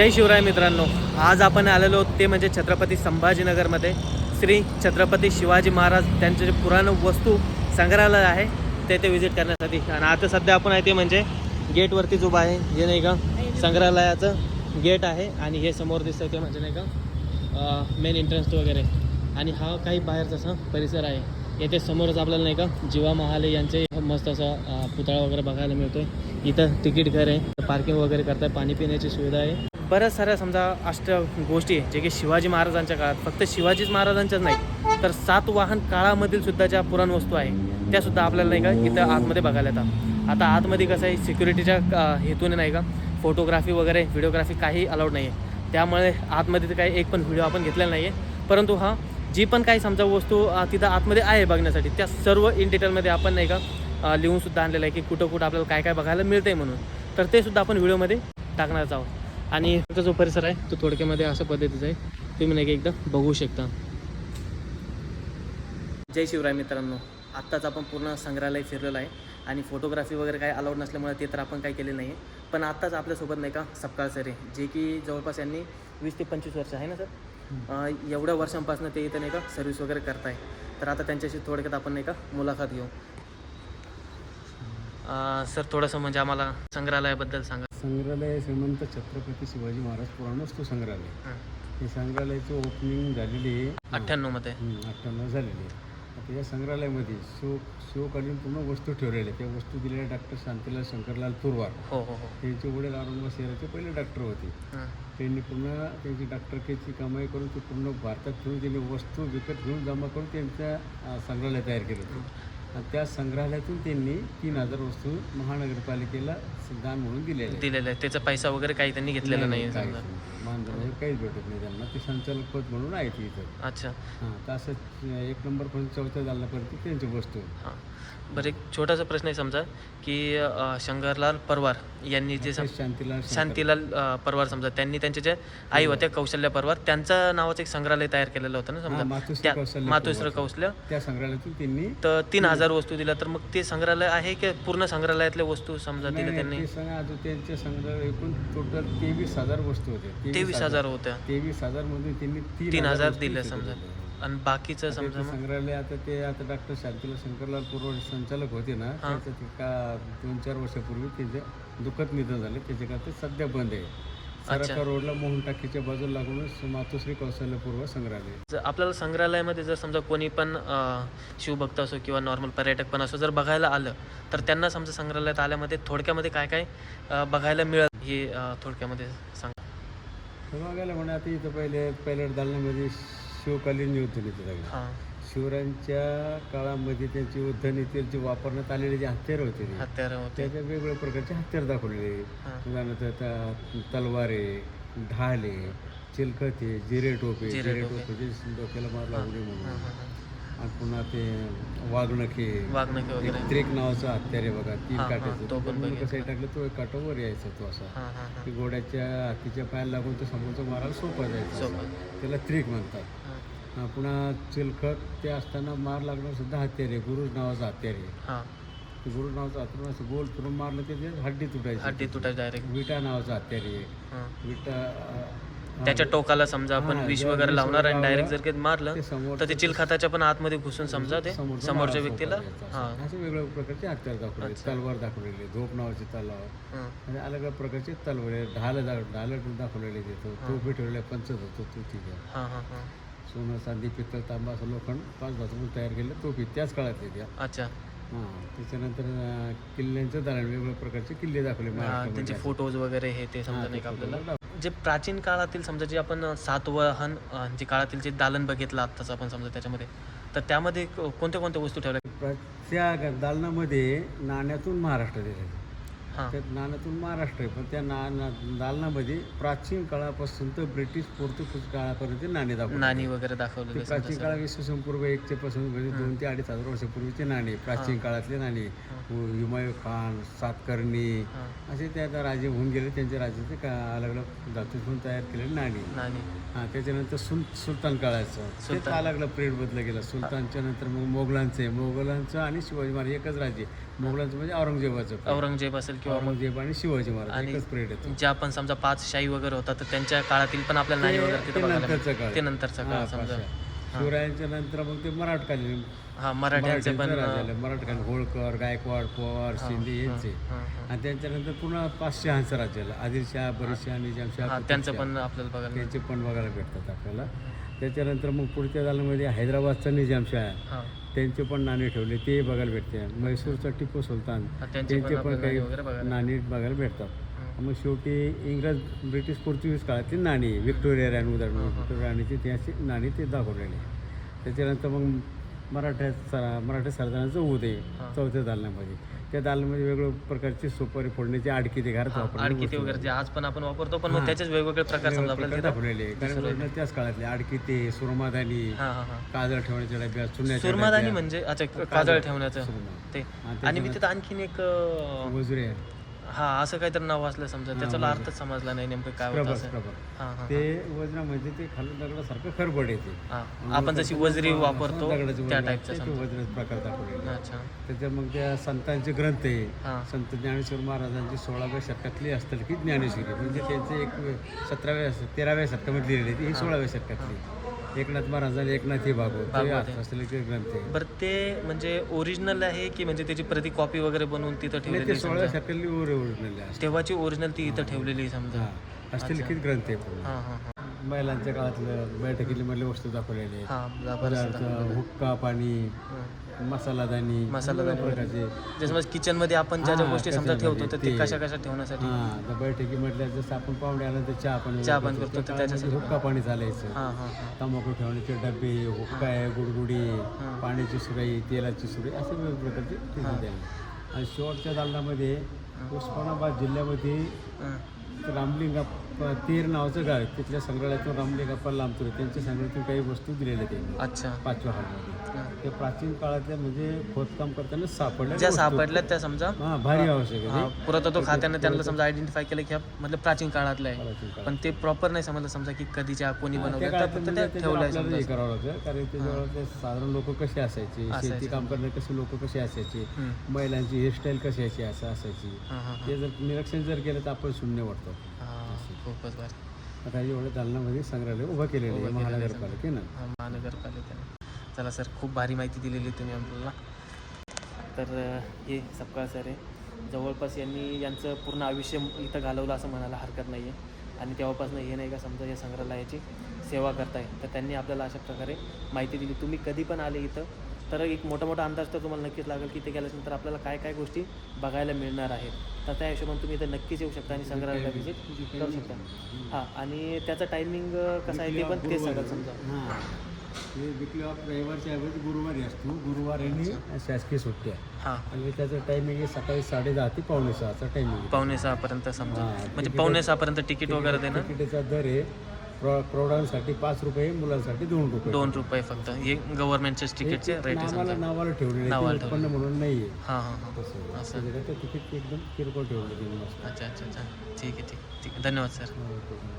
जय शिवराय मित्रांनो. आज आपण आलेलो ते म्हणजे छत्रपती संभाजीनगरमध्ये. श्री छत्रपती शिवाजी महाराज त्यांचे जे पुराण वस्तू संग्रहालय आहे ते ते व्हिजिट करण्यासाठी. आणि आता सध्या आपण आहे ते म्हणजे गेटवरतीच उभा आहे. हे नाही का? संग्रहालयाचं गेट आहे आणि हे समोर दिसतंय ते म्हणजे नाही का? मेन एंट्रन्स वगैरे. आणि हा काही बाहेरचा असा परिसर आहे. येथे समोरच आपल्याला नाही का? जीवा महाले यांचे मस्त असा पुतळा वगैरे बघायला मिळतोय. इथं तिकीट घर आहे. पार्किंग वगैरे करताय. पाणी पिण्याची सुविधा आहे. बऱ्याच साऱ्या समजा अष्ट गोष्टी आहे जे की शिवाजी महाराजांच्या काळात. फक्त शिवाजीच महाराजांच्याच नाही तर सात वाहन काळामधील सुद्धा ज्या पुराण वस्तू आहे त्या सुद्धा आपल्याला नाही का इथं आतमध्ये बघायला येतात. आता आतमध्ये कसं आहे सिक्युरिटीच्या हेतूने नाही का फोटोग्राफी वगैरे व्हिडिओग्राफी काही अलाउड नाही आहे त्यामुळे आतमध्ये तर काही एक पण व्हिडिओ आपण घेतलेला नाही आहे परंतु हा जी पण काही समजा वस्तू तिथं आतमध्ये आहे बघण्यासाठी त्या सर्व इन डिटेलमध्ये आपण नाही का लिहूनसुद्धा आणलेलं आहे की कुठं कुठं आपल्याला काय काय बघायला मिळतं आहे म्हणून. तर ते सुद्धा आपण व्हिडिओमध्ये टाकणारच आहोत. आणि इथं जो परिसर आहे तो थोडक्यामध्ये अशा पद्धतीचा आहे. तुम्ही नाही एकदा बघू शकता. जय शिवराय मित्रांनो. आत्ताच आपण पूर्ण संग्रहालय फिरलेलं आहे आणि फोटोग्राफी वगैरे काही अलाउड नसल्यामुळे ते तर आपण काही केले नाही आहे पण आत्ताच आपल्यासोबत नाही का सपकाळ सर आहे जे की जवळपास यांनी वीस ते पंचवीस वर्ष आहे ना सर एवढ्या वर्षांपासून ते इथं नाही का सर्व्हिस वगैरे करताय. तर आता त्यांच्याशी थोडक्यात आपण नाही का मुलाखत घेऊ. सर थोडंसं म्हणजे आम्हाला संग्रहालयाबद्दल सांगा. संग्रहालय श्रीमंत छत्रपती शिवाजी महाराज पुराणवस्तू संग्रहालय. हां. संग्रहालयाचं ओपनिंग झालेली आहे. अठ्ठ्याण्णवमध्ये अठ्ठ्याण्णव झालेली आहे. आता या संग्रहालयामध्ये शिव शिवकालीन पूर्ण वस्तू ठेवलेल्या त्या वस्तू दिलेल्या डॉक्टर शांतीलाल शंकरलाल तुरवार. हो हो हो. त्यांचे वडील औरंगाबाद शहराचे पहिले डॉक्टर होते. त्यांनी पूर्ण त्यांची डॉक्टरकीची कमाई करून ते पूर्ण भारतात ठेवून त्यांनी वस्तू विकत घेऊन जमा करून त्यांचं अं, संग्रहालय तयार केलं होतं. त्या संग्रहालयातून त्यांनी तीन हजार वस्तू महानगरपालिकेला दान म्हणून दिलेल्या. दिलेलं आहे त्याचा पैसा वगैरे काही त्यांनी घेतलेला नाही काहीच समजा. भेटत नाही त्यांना. ते संचालक पद म्हणून आहे ते इथं. अच्छा. हां तर असं एक नंबरपर्यंत चौथ्या जालनापर्यंत त्यांची वस्तू आहे. हां. बरं एक छोटासा प्रश्न आहे समजा की अ, शंकरलाल परवार यांनी जे सम ते शांतीलाल शांतीलाल अ, परवार समजा त्यांनी त्यांचे जे आई होत्या कौशल्या परवार त्यांचं नावाचं एक संग्रहालय तयार केलेलं होतं ना हां, समजा मातोश्री त्या कौशल्य मातोश्री. कौशल्या. त्या संग्रहालयातून त्यांनी तर तीन हजार वस्तू दिल्या तर मग ते संग्रहालय आहे की पूर्ण संग्रहालयातल्या वस्तू समजा दिल्या त्यांनी? ते सांगा आता त्यांच्या संग्रह एकूण टोटल तेवीस हजार वस्तू होत्या. तेवीस हजार. होत्या. तेवीस हजार मधून त्यांनी तीन हजार दिल्या समजा. आणि बाकीचं समजा संग्रहालय आता ते आता डॉक्टर शांतीलाल शंकरलाल पूर्व संचालक होते ना. त्याचं का दोन चार वर्षापूर्वी त्यांचं दुःखद निधन झालं. त्याच्याकरता ते सध्या बंद आहे. सराफा रोडला मोहन टाकीच्या बाजूला लागूनच मातोश्री कौशल्य पूर्व संग्रहालय. जर आपल्याला संग्रहालयामध्ये जर समजा कोणी पण शिवभक्त असो किंवा नॉर्मल पर्यटक पण असो जर बघायला आलं तर त्यांना समजा संग्रहालयात आल्यामध्ये थोडक्यामध्ये काय काय बघायला मिळत हे थोडक्यामध्ये सांगा. बघायला म्हणा आता इथं पहिले पहिल्या दालनामध्ये शिवकालीन युद्ध सगळी हां. शिवरायांच्या काळामध्ये त्यांची युद्धनीतीची वापरण्यात आलेले जे हत्यार होते ते, हत्यार होते. त्याच्या वेगवेगळ्या प्रकारचे हत्यार दाखवलेले. हां. उदाहरणार्थ तलवारे ढाले चिलखते जिरे टोपे जिरे जिरे टोपे. जे डोक्याला मार लागू नये हां, म्हणून. आणि पुन्हा ते वाघनखे वगैरे एक त्रेक नावाचा हत्यार आहे बघा तीन हां, हां, काट्याचं. तो तो पण बघितला. कसं टाकलं तो एक काटावर यायचा तो असा. हां हां हां. की घोड्याच्या हातीच्या पायाला लागून तो समोरचा मारायला सोपा जायचा त्याला त्रिक म्हणतात. हा, पुन्हा चिलखत ते असताना मार लागणं सुद्धा हत्यार आहे गुरुज नावाचं हत्यार. आहे हां. ते गुरुज नावाचं हत्यार असं गोल फिरून मारलं ते ते हड्डी तुटायची. हड्डी तुटाय डायरेक्ट विटा नावाचं हत्यार. आहे हां. विटा त्याच्या टोकाला समजा आपण हां, विष जेव्हा वगैरे विष लावणार आणि वगैरे डायरेक्ट जर काही मारलं ते समोर तर ते चिलखताच्या पण आतमध्ये घुसून समजा ते समोरचा समोरच्या व्यक्तीला हां. असं. वेगवेगळ्या प्रकारचे हत्यार दाखवले तलवार दाखवलेले धोप नावाची तलवार. हां. आणि अलग अलग प्रकारचे तलवार ढाल ढाल दाखवलेले तिथं तोफे ठेवलेल्या पंचत होतो तो तिथे हां हां हां. सोनं चांदी पित्तळ तांबा असं लोखंड पाच धातून तयार केलं. तोफी त्याच काळातले त्या अच्छा. हां त्याच्यानंतर अं, किल्ल्यांचं दालन वेगवेगळ्या प्रकारचे किल्ले दाखवले हां महाराष्ट्रामध्ये. त्यांचे फोटोज वगैरे हे ते समजा नाही का ते आपल्याला. जे प्राचीन काळातील समजा जे आपण अ, सातवाहन अ, जे काळातील जे दालन बघितलं आत्ताच आपण समजा त्याच्यामध्ये तर त्यामध्ये को- कोणत्या कोणत्या वस्तू ठेवल्या? त्या दालनामध्ये नाण्यातून महाराष्ट्र दिले हां. त्यात नाण्यातून महाराष्ट्र आहे. पण त्या ना दालनामध्ये प्राचीन काळापासून तर ब्रिटिश पोर्तुगीज काळापर्यंत नाणे दाखवले नाणी वगैरे ते दाखवलेले प्राचीन काळात इसवी सन पूर्व एकचे पासून म्हणजे दोन ते अडीच हजार वर्षापूर्वीचे नाणे प्राचीन काळातले नाणे. हुमायूं खान सातकर्णी असे त्या त्या राजे होऊन गेले. त्यांच्या राज्याचे का अलग अलग धातूतून तयार केलेले नाणी. नाणी. हां त्याच्यानंतर सुल सुलतान काळाचं. ते अलग अलग पिरियड बदलं गेलं. सुलतानच्या नंतर मग मोगलांचे मोगलांचं आणि शिवाजी महाराज एकच राज्य मोगलांचं म्हणजे औरंगजेबाचं औरंगजेब असेल किंवा औरंगजेब आणि शिवाजी महाराज आणि एकच जे आपण समजा पाच शाही वगैरे होता तर त्यांच्या काळातील पण आपल्याला नाणी वगैरे ते तिथं बघायला नंतरचं मिळतं. काळ. ते नंतरचा काळ समजा. पाचशे. शिवरायांच्या नंतर मग ते मराठकालीन हा मराठ्यांचे पण झालं. मराठकालीन होळकर गायकवाड पवार शिंदे यांचे. हां, हां. आणि त्यांच्यानंतर पुन्हा पाच शहांचं राज्य आलं आदिलशाह निजामशाह हा त्यांचं पण आपल्याला बघायला त्यांचे पण बघायला भेटतात आपल्याला. त्याच्यानंतर मग पुढच्या दालामध्ये हैदराबादचा निजामशाह त्यांचे पण नाणे ठेवले ते बघायला भेटते. म्हैसूरचा टिपू सुलतान त्यांचे पण काही नाणी बघायला भेटतात. मग शेवटी इंग्रज ब्रिटिश पोर्तुगीज काळातली नाणी व्हिक्टोरिया राणी उदाहरण व्हिक्टोरिया राणीची त्याची नाणी ते दाखवलेली. त्याच्यानंतर मग मराठ्या सरा मराठा सरदारांचं उदय चौथ्या दालनामध्ये त्या दालनामध्ये वेगवेगळ्या प्रकारची सुपारी फोडण्याची आडकी ते घरात आडकी ते वगैरे जे आज पण आपण वापरतो पण मग त्याचेच वेगवेगळे प्रकार समजा आपल्याला दाखवलेले आहे. कारण त्याच काळातले आडकी ते सुरमादानी काजळ ठेवण्याच्या डब्या चुन्याच्या सुरमादानी म्हणजे अच्छा काजळ ठेवण्याचं. ते. आणि मी तिथं आणखीन एक अं, वजुरे हा असं काहीतरी नाव असलं समजा. त्याचा मला अर्थच समजला नाही नेमकं काय होतं प्रभास असं. प्रभास. हां हां ते वजना म्हणजे ते खालून दगडासारखं खरबड येते हां आपण जशी वजरी वापरतो दगडाचे त्या वजन टाईपचं असते, ते वज्र प्रकार दाखवलेले अच्छा. त्याच्या मग त्या संतांचे ग्रंथ आहे. हां. संत ज्ञानेश्वर महाराजांची सोळाव्या शतकातली असतील की ज्ञानेश्वरी. म्हणजे त्यांचे एक सतराव्या तेराव्या शतकामध्ये लिहिलेली ती ही सोळाव्या शतकातली एकनाथ महाराज आणि एकनाथ हे भागवत ते असलेले ते ग्रंथ आहे. बरं ते म्हणजे ओरिजिनल आहे की म्हणजे त्याची प्रति कॉपी वगैरे बनवून तिथं आणि ठेवलेली ते आहे सोळाव्या समजा? शतकातली असते तेव्हाची ओरिजिनल ती इथं ठेवलेली आहे समजा. हा. हस्तलिखित ग्रंथ आहे पूर्ण. हां हां हां. महिलांच्या काळातलं बैठकीमधले वस्तू दाखवलेले आहेत. हां हुक्का पाणी मसालादानी मसालादानी प्रकारचे जे समज किचनमध्ये आपण ज्या ज्या गोष्टी समजा ठेवतो तर ते कशा कशा ठेवण्यासाठी? हा तर बैठकीमधल्या जसं आपण पाहुणे आल्यानंतर चहा पाणी चहा पाणी करतो, तर काळामध्ये हुक्का पाणी चालायचं. हां हां हां. तंबाखू ठेवण्याचे डबे हुक्का आहे गुडगुडी पाण्याची सुराई तेलाची सुराई असे वेगवेगळे प्रकारचे आणि शेवटच्या दालनामध्ये उस्मानाबाद जिल्ह्यामध्ये. रामलिंगा तीर नावाचं गाव आहे. तिथल्या संग्रहालयातून रामलिंगाप्पा लांबतुरे त्यांच्या संग्रहातून काही वस्तू दिलेल्या त्यांनी. अच्छा. पाचव्या काळामध्ये हां. ते प्राचीन काळातल्या म्हणजे खोदकाम करताना सापडल्या ज्या सापडल्या त्या समजा? हा भारी आवश्यक आहे. पुरातत्व खात्याने त्यांना समजा आयडेंटिफाय केलं की मतलब प्राचीन काळातलं आहे. पण ते प्रॉपर नाही समजलं समजा की कधीच्या कोणी बनवलं. म्हणजे ते त्याच्यावर ठेवलंय आपल्याला समजा. हे करावं लागतं. कारण त्याच्यावर ते साधारण लोक कसे असायचे? शेती काम करणारे कसे लोक कसे असायचे. महिलांची हेअरस्टाईल कशी असायची? असं असायची. ते जर निरीक्षण जर केलं तर आपण शून्य वाटतो. खूपच भारी. आता एवढ्या दालनामध्ये संग्रहालय उभं केलेलं आहे महानगरपालिकेनं. हा, महानगरपालिकेने. चला सर खूप भारी माहिती दिलेली तुम्ही आपल्याला तर अं, हे सपकाळ सर आहे. जवळपास यांनी यांचं पूर्ण आयुष्य इथं घालवलं असं म्हणायला हरकत नाही आहे आणि तेव्हापासून हे नाही का समजा या संग्रहालयाची सेवा करताय तर त्यांनी आपल्याला अशा प्रकारे माहिती दिली. तुम्ही कधी पण आले इथं तर एक मोठा मोठा अंदाज तर तुम्हाला नक्कीच लागेल की ते गेल्यानंतर आपल्याला काय काय गोष्टी बघायला मिळणार आहेत. तर त्या हिशोबाने तुम्ही इथं नक्कीच येऊ शकता आणि संग्रहालयाला व्हिजिट करू शकता. हां आणि त्याचं टायमिंग कसं आहे ते पण तेच सांगाल समजा. हां. हे विकली ऑफ रविवारच्या ऐवजी गुरुवारी असतो. गुरुवार आणि शासकीय सुट्टी आहे. हां. आणि त्याचं टायमिंग आहे सकाळी साडे दहा ते पावणे सहाचा टायमिंग पावणे सहापर्यंत समजा. म्हणजे पावणे सहापर्यंत तिकीट वगैरे देणं. तिकिटाचा दर आहे प्रौ प्रौढांसाठी पाच रुपये मुलांसाठी दोन रुपये. दोन रुपये फक्त. हे गव्हर्नमेंटचे तिकीटचे रेट आहे नावाला समजा. नावाला ठेवलेले आहे, नावाला ते उत्पन्न म्हणून नाही आहे हां हां हां. तसं असं. तिकीट एकदम किरकोळ ठेवलं अच्छा अच्छा अच्छा. ठीक आहे ठीक ठीक आहे. धन्यवाद सर.